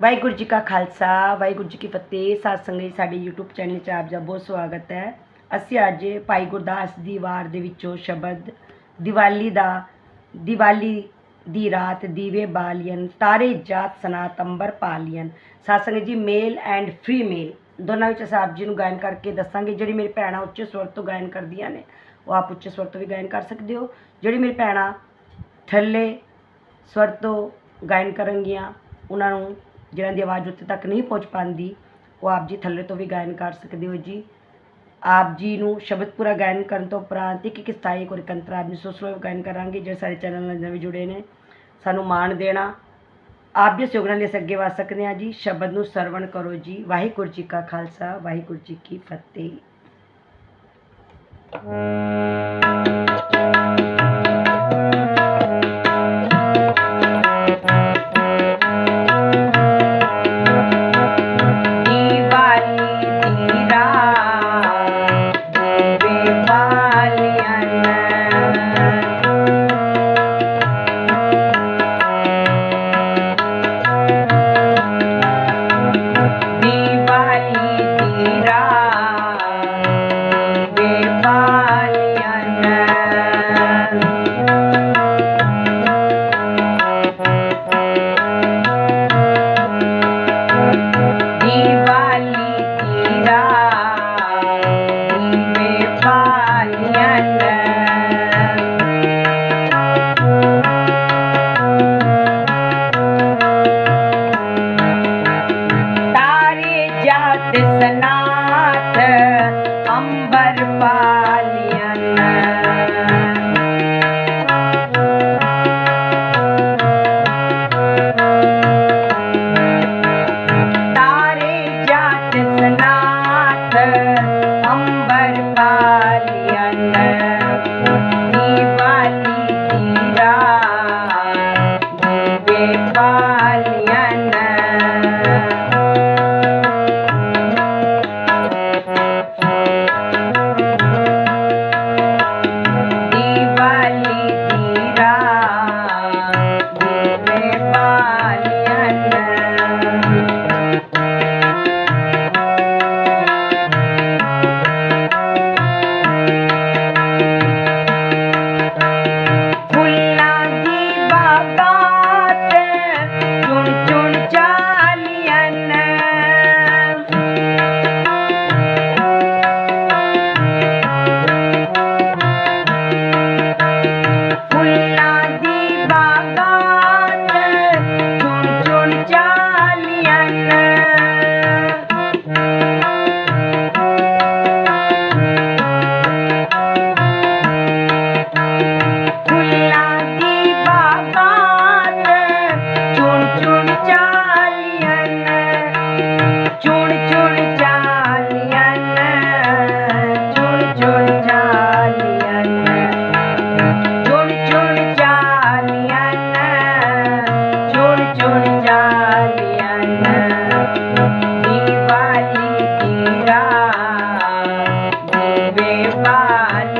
ਵਾਹਿਗੁਰੂ ਜੀ ਕਾ ਖਾਲਸਾ, ਵਾਹਿਗੁਰੂ ਜੀ ਕੀ ਫਤਿਹ। ਸਾਧ ਸੰਗਤ ਜੀ, ਸਾਡੇ YouTube ਚੈਨਲ 'ਚ ਆਪ ਦਾ ਬਹੁਤ ਸਵਾਗਤ ਹੈ। ਅਸੀਂ ਅੱਜ ਭਾਈ ਗੁਰਦਾਸ ਦੀ ਵਾਰ ਦੇ ਵਿੱਚੋਂ ਸ਼ਬਦ ਦੀਵਾਲੀ ਦਾ, ਦੀਵਾਲੀ ਦੀ ਰਾਤ ਦੀਵੇ ਬਾਲੀਅਨ ਤਾਰੇ ਜਾਤ ਸਨਾਤ ਅੰਬਰ ਪਾਲੀਅਨ ਸਾਧ ਸੰਗਤ ਜੀ ਮੇਲ ਐਂਡ ਫੀਮੇਲ ਦੋਨਾਂ ਵਿੱਚ ਅਸੀਂ ਆਪ ਜੀ ਨੂੰ ਗਾਇਨ ਕਰਕੇ ਦੱਸਾਂਗੇ। ਜਿਹੜੀ ਮੇਰੀ ਭੈਣਾਂ ਉੱਚੇ ਸਵਰ ਤੋਂ ਗਾਇਨ ਕਰਦੀਆਂ ਨੇ, ਉਹ ਆਪ ਉੱਚੇ ਸਵਰ ਤੋਂ ਵੀ ਗਾਇਨ ਕਰ ਸਕਦੇ ਹੋ। ਜਿਹੜੀ ਮੇਰੀ ਭੈਣਾਂ ਥੱਲੇ ਸਵਰ ਤੋਂ ਗਾਇਨ ਕਰਨਗੀਆਂ, ਉਹਨਾਂ ਨੂੰ ਜਿਨ੍ਹਾਂ ਦੀ ਆਵਾਜ਼ ਉੱਥੇ ਤੱਕ ਨਹੀਂ ਪਹੁੰਚ ਪਾਉਂਦੀ, ਉਹ ਆਪ ਜੀ ਥੱਲੇ ਤੋਂ ਵੀ ਗਾਇਨ ਕਰ ਸਕਦੇ ਹੋ ਜੀ। ਆਪ ਜੀ ਨੂੰ ਸ਼ਬਦ ਪੂਰਾ ਗਾਇਨ ਕਰਨ ਤੋਂ ਉਪਰੰਤ ਇੱਕ ਇੱਕ ਸਥਾਈ ਕੋਰ ਕੰਤਰਾ ਆਪ ਜੀ ਸੋ ਸਲੋ ਗਾਇਨ ਕਰਾਂਗੇ, ਜਿਹੜੇ ਸਾਡੇ ਚੈਨਲ ਨਾਲ ਨਵੇਂ ਜੁੜੇ ਨੇ। ਸਾਨੂੰ ਮਾਣ ਦੇਣਾ। ਆਪ ਜੀ ਸਹਿਯੋਗ ਨਾਲ ਅੱਗੇ ਵਧ ਸਕਦੇ ਹਾਂ ਜੀ। ਸ਼ਬਦ ਨੂੰ ਸਰਵਣ ਕਰੋ ਜੀ। ਵਾਹਿਗੁਰੂ ਜੀ ਕਾ ਖਾਲਸਾ, ਵਾਹਿਗੁਰੂ ਜੀ ਕੀ ਫਤਿਹ। হবে পানি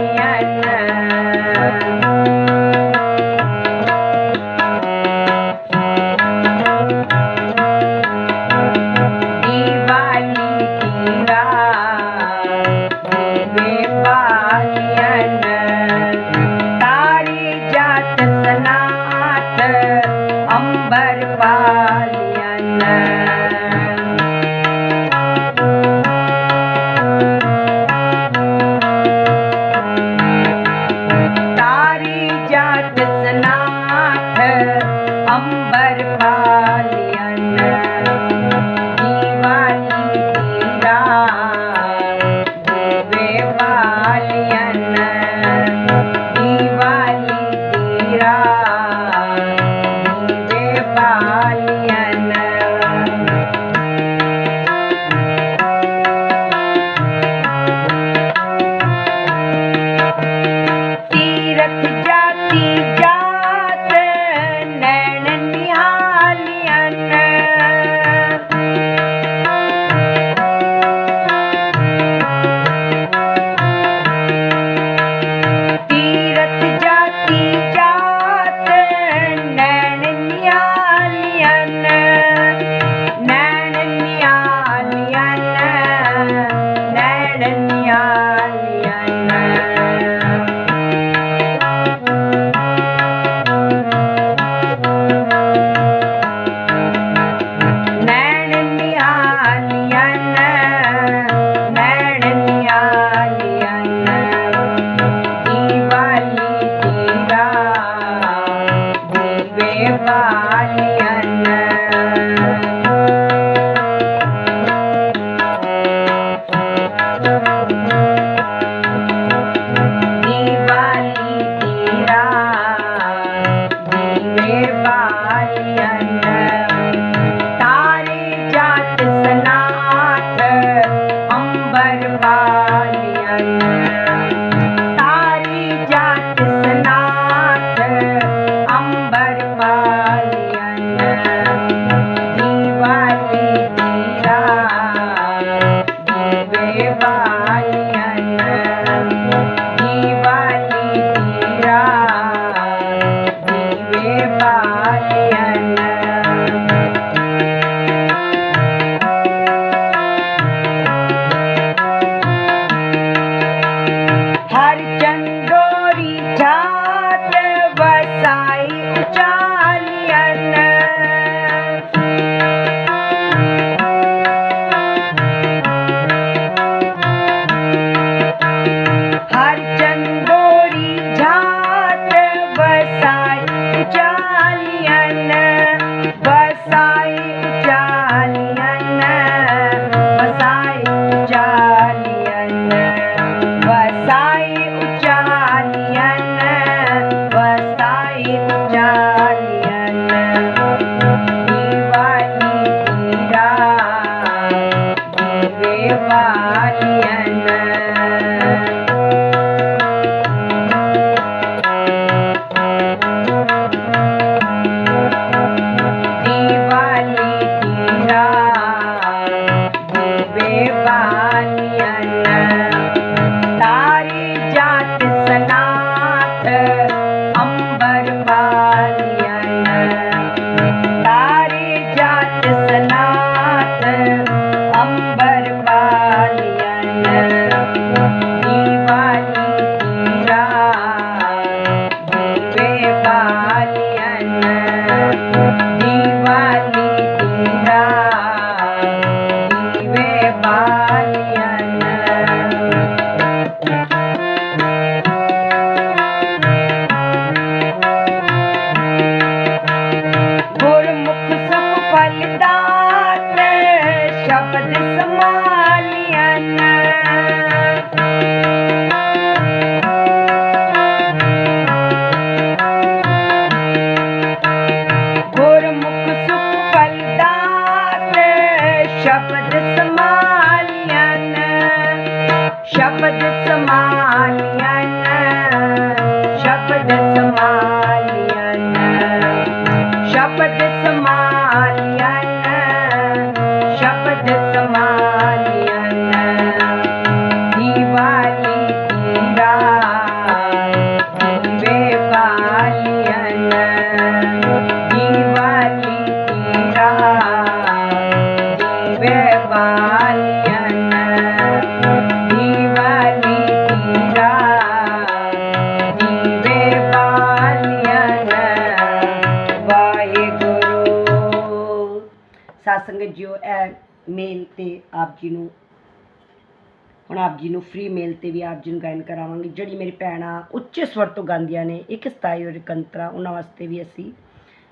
ਹੁਣ ਆਪ ਜੀ ਨੂੰ ਫ੍ਰੀ ਮੇਲ ਤੇ ਵੀ ਆਪ ਜੀ ਨੂੰ ਗਾਇਨ ਕਰਾਵਾਂਗੇ। ਜਿਹੜੀ ਮੇਰੀ ਭੈਣਾਂ ਉੱਚੇ ਸਵਰ ਤੋਂ ਗਾਉਂਦੀਆਂ ਨੇ, ਇੱਕ ਸਤਾਈ ਔਰ ਇਕੰਤਰਾ ਉਹਨਾਂ ਵਾਸਤੇ ਵੀ ਅਸੀਂ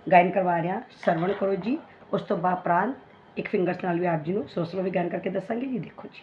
ਗਾਇਨ ਕਰਵਾ ਰਹੇ ਹਾਂ। ਸਰਵਣ ਕਰੋ ਜੀ, ਉਸ ਤੋਂ ਬਾਅਦ ਪ੍ਰਾਂਤ ਇੱਕ ਫਿੰਗਰਸ ਨਾਲ ਵੀ ਆਪ ਜੀ ਨੂੰ ਸੋਸਲੋ ਵੀ ਗਾਇਨ ਕਰਕੇ ਦੱਸਾਂਗੇ ਜੀ, ਦੇਖੋ ਜੀ।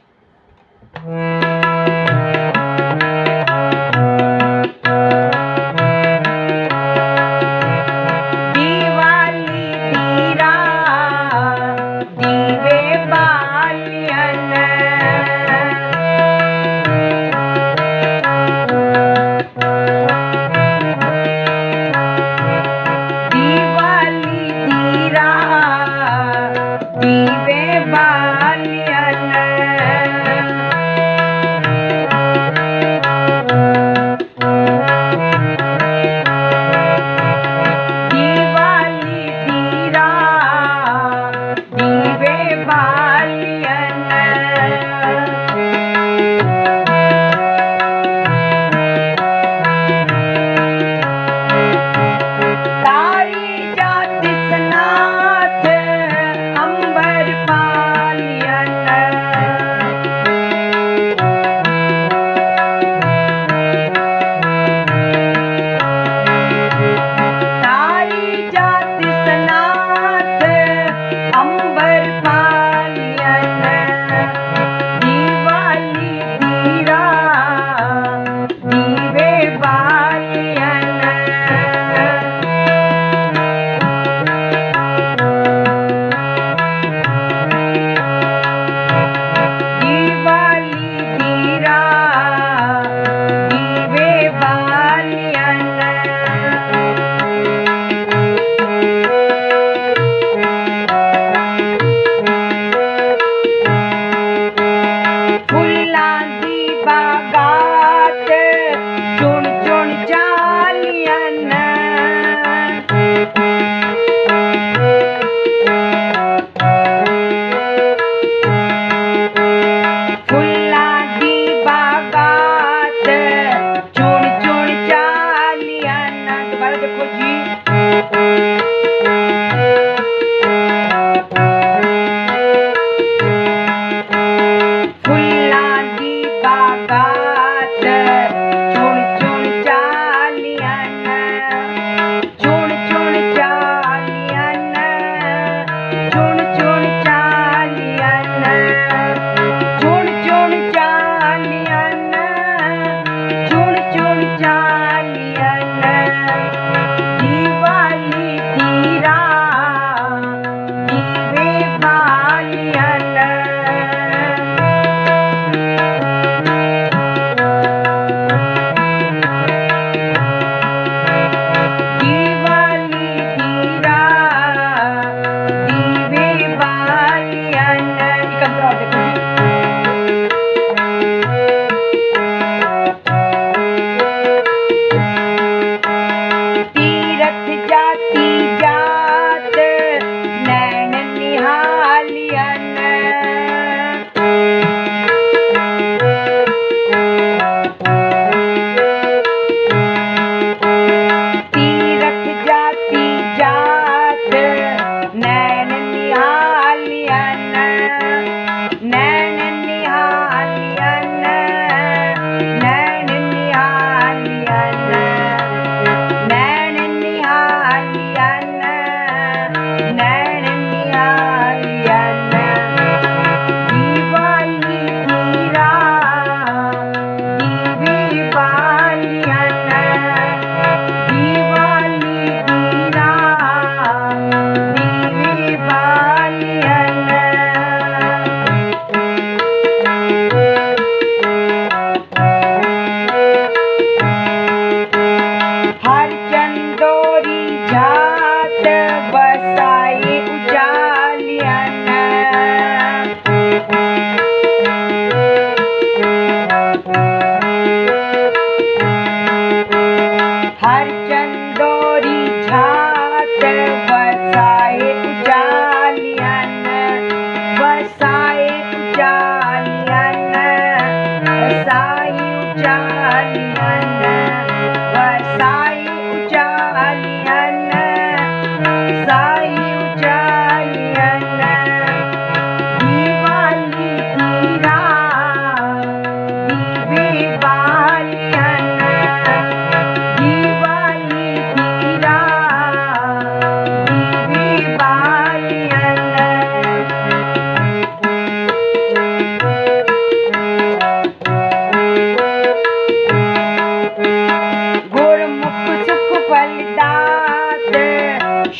glory, child, there was I.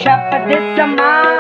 chapa de samar.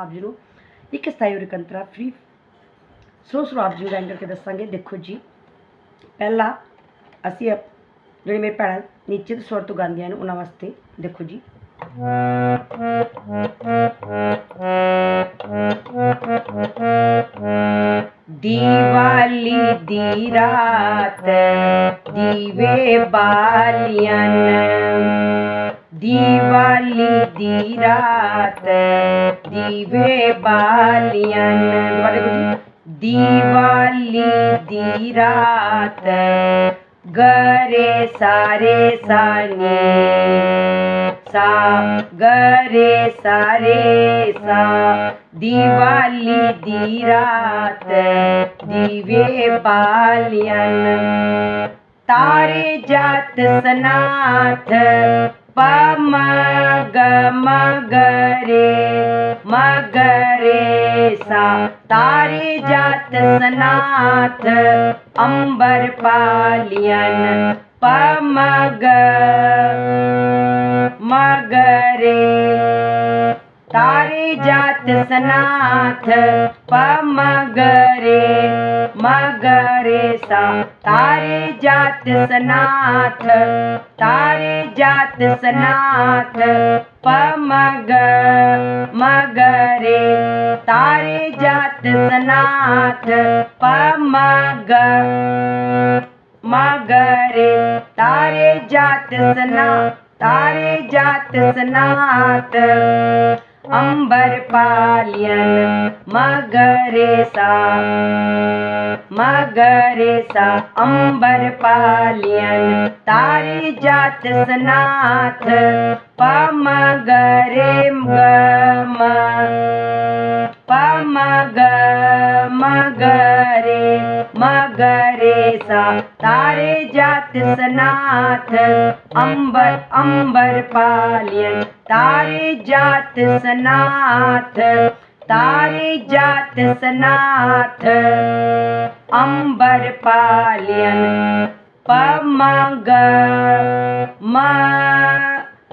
ਆਪ ਜੀ ਨੂੰ ਇੱਕ ਸਥਾਈ ਔਰ ਇਕੰਤਰਾ ਫ੍ਰੀ ਸੋ ਸੋ ਆਪ ਜੀ ਨੂੰ ਗਾਇਨ ਕਰਕੇ ਦੱਸਾਂਗੇ ਦੇਖੋ ਜੀ ਪਹਿਲਾ ਅਸੀਂ ਅਪ- ਜਿਹੜੇ ਮੇਰੇ ਭੈਣਾਂ ਨੀਚੇ ਤੋਂ ਸਵਰ ਤੋਂ ਗਾਉਂਦੀਆਂ ਨੇ ਉਹਨਾਂ ਵਾਸਤੇ ਦੇਖੋ ਜੀ ਦੀਵਾਲੀ ਦੀ ਰਾਤ ਦੀਵੇ ਬਾਲੀਅਨ दिवाली दी रात, दीवे बालियन दिवाली दी रात, गरे सारे सानी, सा, गरे सारे सा। दिवाली दी रात, दीवे बालियन तारे जात सनाथ ग मगरे मगरे सा तारे जात सनाथ अंबर पालियन पमग मगरे तारे जात सनाथ पमगरे मगरे सा। तारे जात सनाथ तारे जात सनाथ पमग मगरे। तारे जात सनाथ पमग मगरे। तारे जात सना तारे जात सनात અંબર પાલ્યન મગરે સા મગરે સા અંબર પાલ્યન. તારી જાત સ્નાથ પમગરે ગમ पमग मगरे मगरे सा तारे जात सनाथ अंबर अंबर पालियन। तारे जात सनाथ तारे जात सनाथ अंबर पालियन। पमग म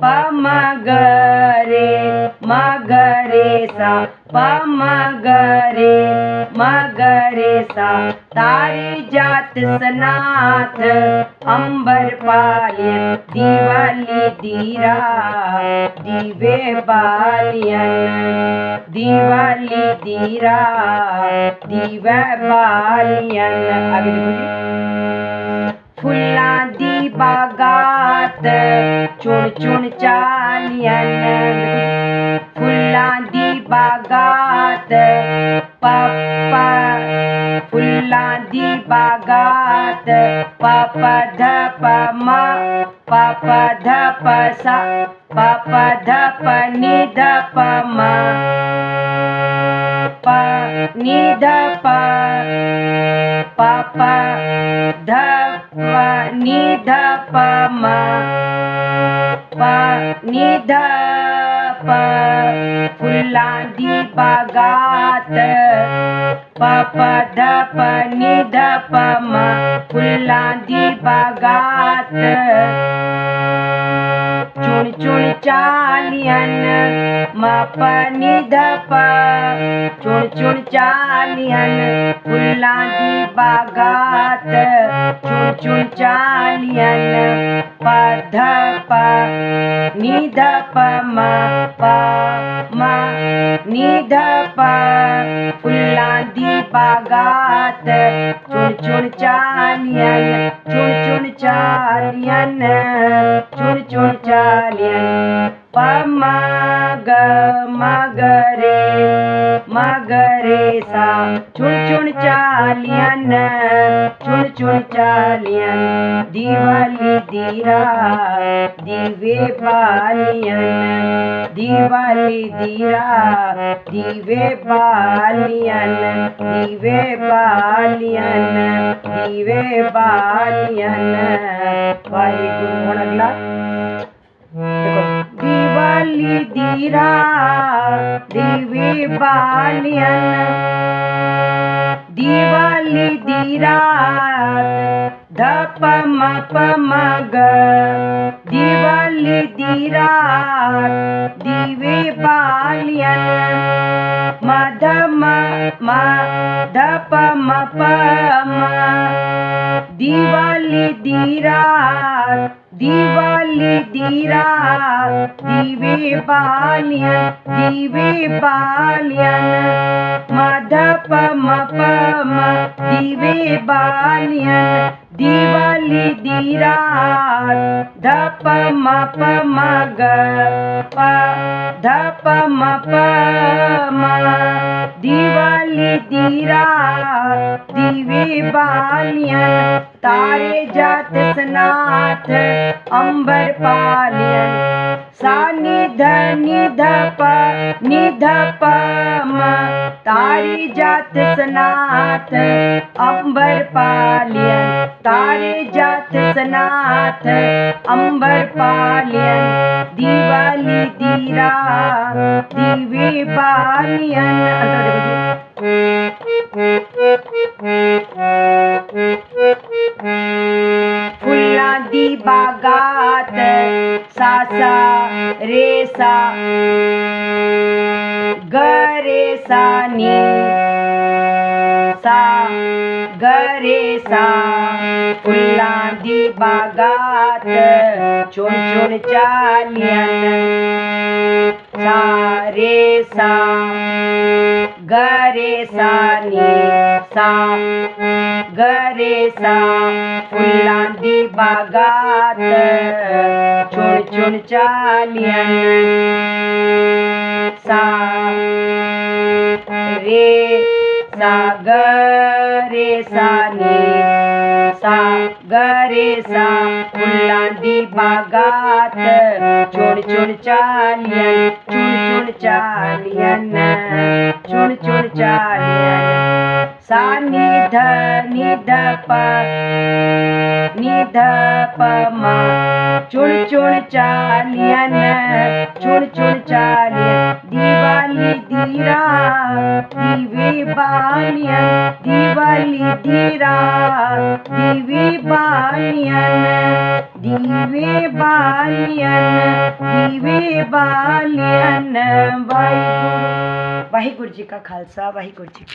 पमगरे मगरे सा पमगरे मगरे सा तारे जात सनाथ अंबर पालियन दिवाली दीरा दिवे बालियन दिवाली दीरा दिवे बालियन अभी देखो बागात चुन चुन चालियन फुलांदी बागात पापा फुलांदी बागात पापा धप मा पापा धप सा पापा धप नि धप मा. पा नि धप पापा ध pa ni da pa pa pa da pa ni da pa पापा धाप निधा पमा फुलांदी बागात चुण चुण चालियन मापा निधा पा चुण चुण चालियन फुलांदी बागात चुण चुण चालियन प ध प नि ध प म प म नि ध प फुल्लादी पागात चुन चुन चालियन चुन चुन चालियन चुन चुन चालियन। प म ग म ग सा। चुन चुन चालियन, चुन चुन चालियन। दिवाली दीरा, दीवे पालियन। दिवाली दीरा, दिवे बालियन दिवे बालियन दिवे बालियन वाहिगुरु अगला। दीरा दिवे पालना दिवलि दीरा धपमप मग। दिवाली धीरा दिवे पाल मद म धप दिवाली धीरा दिवाली दीरा दिवे बालियन दिवे बालियन मधप मपम दिवे बालियन दिवाली दीरा धप मप मग प धप मप म दिवाली दीरा दिवे बालियन तारे जातस नाथ अंबर पालियन। सा निध निध प निध प म। तारे जातस नाथ अंबर पालियन। तारे जातस नाथ अंबर पालियन। दिवाली दीरा दिवी पालियन bagat sa sa re sa ga re sa ni sa ga re sa ulan di bagat chon chon chalian सा रे सा ग रे सा नी सा ग रे सा फुलांदी बागात छुण छुण चालियन सा रे सा ग रे सा नी सा गरे सा उल्लांदी बागात। चुन चुन चालियन चुन चुन चालियन चुन चुन चालियन। सा निध ध प निध ध प म चुन चुन चालियन चुन चुन चालियन दिवाली दीरा दीवी बानियन दीवाली दीरा दीवी बानियन दीवे बालियन दीवे बालियन वाहिगुरु वाहिगुरु जी का खालसा वाहेगुरु जी